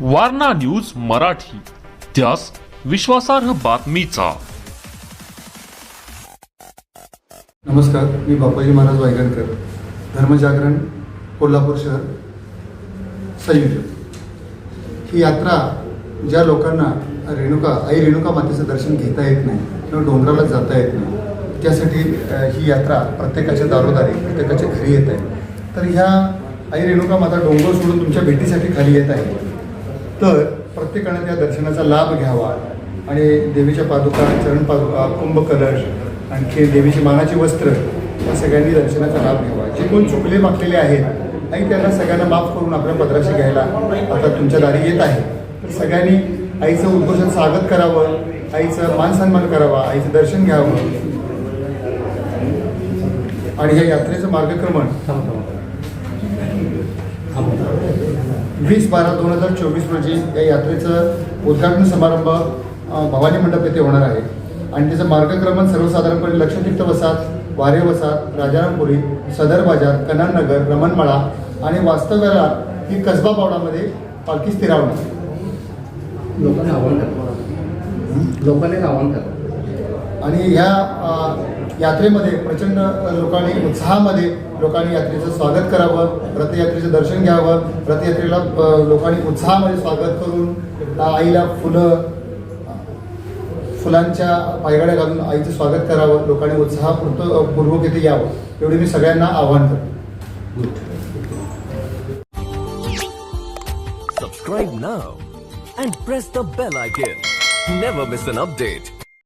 Warna news Marathi. त्यास विश्वासार्ह बातमीचा. नमस्कार मी बापाजी महाराज वायगणकर. धर्मजागरण कोल्हापूर शहर. संयोजक. ही यात्रा ज्या लोकांना रेणुका आई रेणुका मातेचं दर्शन घेता येत नाही किंवा डोंगराला जाता येत नाही त्यासाठी ही यात्रा प्रत्येकाच्या दारोदारी प्रत्येकाच्या घरी येत आहे. तर ह्या आई रेणुका माता डोंगर सोडून तुमच्या भेटीसाठी खाली येत आहे. तर प्रत्येकाने त्या दर्शनाचा लाभ घ्यावा. आणि देवीच्या पादुका चरण पादुका कुंभकलश आणखी देवीची मानाची वस्त्र या सगळ्यांनी दर्शनाचा लाभ घ्यावा. जे कोण चुकले मागलेले आहेत आणि त्यांना सगळ्यांना माफ करून आपल्या पदराशी घ्यायला आता तुमच्या दारी येत आहे. तर सगळ्यांनी आईचं उद्घोषण स्वागत करावं आईचं मान सन्मान करावा आईचं दर्शन घ्यावं. आणि या यात्रेचं मार्गक्रमण वीस बारा दोन हजार चोवीस रोजी या यात्रेचं उद्घाटन समारंभ भवानी मंडप येथे होणार आहे. आणि त्याचं मार्गक्रमण सर्वसाधारणपणे लक्षतीर्थ वसात वारे वसात राजारामपुरी सदर बाजार कनाननगर रमणमाळा आणि वास्तव्याला ही कसबा पावडामध्ये पालखी स्थिरावणार. लोकांना आव्हान करतो. लोकांना आव्हान करतो. आणि ह्या यात्रेमध्ये प्रचंड लोकांनी उत्साहामध्ये लोकांनी यात्रेचं स्वागत करावं रथयात्रेचं दर्शन घ्यावं रथयात्रेला लोकांनी उत्साहामध्ये स्वागत करून आईला फुलं फुलांच्या पायगाड्या घालून आईचं स्वागत करावं लोकांनी उत्साहपूर्त पूर्वक इथे यावं एवढे मी सगळ्यांना आव्हान करतो. Subscribe now and press the bell icon never miss an update